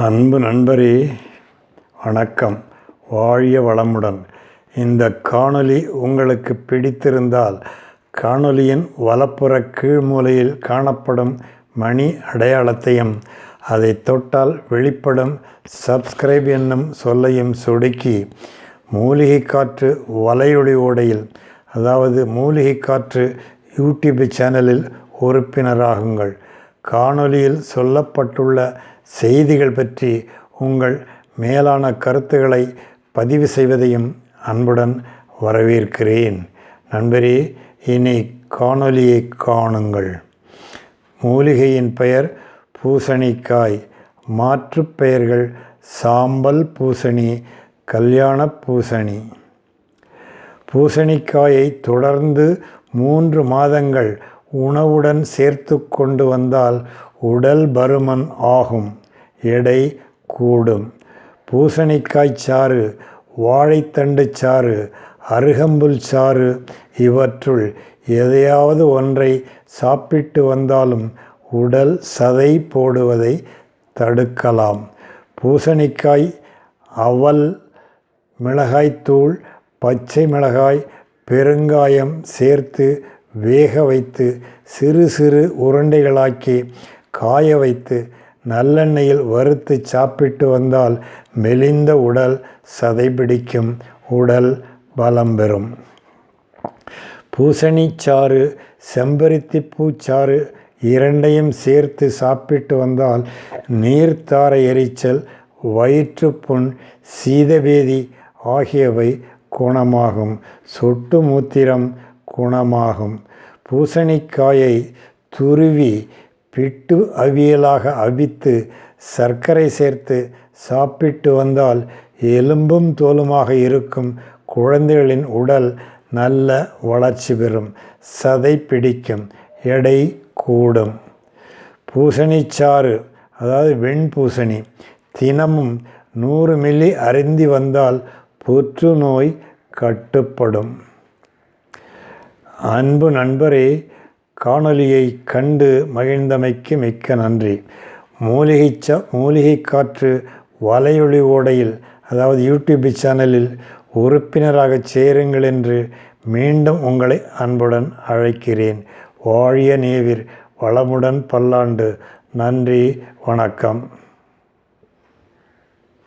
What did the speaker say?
அன்பு நண்பரே வணக்கம். வாழிய வளமுடன். இந்த காணொளி உங்களுக்கு பிடித்திருந்தால் காணொளியின் வலப்புற கீழ்மூலையில் காணப்படும் மணி அடையாளத்தையும் அதை தொட்டால் வெளிப்படும் சப்ஸ்கிரைப் என்னும் சொல்லையும் சொடுக்கி மூலிகை காற்று வலையொளி ஓடையில் அதாவது மூலிகை காற்று யூடியூப் சேனலில் உறுப்பினராகுங்கள். காணொலியில் சொல்லப்பட்டுள்ள செய்திகள் பற்றி உங்கள் மேலான கருத்துக்களை பதிவு செய்வதையும் அன்புடன் வரவேற்கிறேன். நண்பரே இனி காணொலியை காணுங்கள். மூலிகையின் பெயர் பூசணிக்காய். மாற்று பெயர்கள் சாம்பல் பூசணி கல்யாண பூசணி. பூசணிக்காயை தொடர்ந்து மூன்று மாதங்கள் உணவுடன் சேர்த்து கொண்டு வந்தால் உடல் பருமன் ஆகும் எடை கூடும். பூசணிக்காய் சாறு வாழைத்தண்டு சாறு அருகம்புல் சாறு இவற்றுள் எதையாவது ஒன்றை சாப்பிட்டு வந்தாலும் உடல் சதை போடுவதை தடுக்கலாம். பூசணிக்காய் அவல் மிளகாய்த்தூள் பச்சை மிளகாய் பெருங்காயம் சேர்த்து வேக வைத்து சிறு சிறு உருண்டைகளாக்கி காய வைத்து நல்லெண்ணெயில் வறுத்து சாப்பிட்டு வந்தால் மெலிந்த உடல் சதைபிடிக்கும் உடல் பலம் பெறும். பூசணிச்சாறு செம்பருத்தி பூச்சாறு இரண்டையும் சேர்த்து சாப்பிட்டு வந்தால் நீர்த்தார எரிச்சல் வயிற்றுப்புண் சீதபேதி ஆகியவை குணமாகும். சொட்டு மூத்திரம் குணமாகும். பூசணிக்காயை துருவி பிட்டு அவியலாக அவித்து சர்க்கரை சேர்த்து சாப்பிட்டு வந்தால் எலும்பும் தோலுமாக இருக்கும் குழந்தைகளின் உடல் நல்ல வளர்ச்சி பெறும் சதை பிடிக்கும் எடை கூடும். பூசணிச்சாறு அதாவது வெண்பூசணி தினமும் நூறு மில்லி அருந்தி வந்தால் புற்றுநோய் கட்டுப்படும். அன்பு நண்பரே காணொலியை கண்டு மகிழ்ந்தமைக்கு மிக்க நன்றி. மூலிகை ச மூலிகை காற்று வலையொளி ஓடையில் அதாவது யூடியூப் சேனலில் உறுப்பினராக சேருங்கள் என்று மீண்டும் உங்களை அன்புடன் அழைக்கிறேன். வாழிய நேவிர் வளமுடன் பல்லாண்டு. நன்றி வணக்கம்.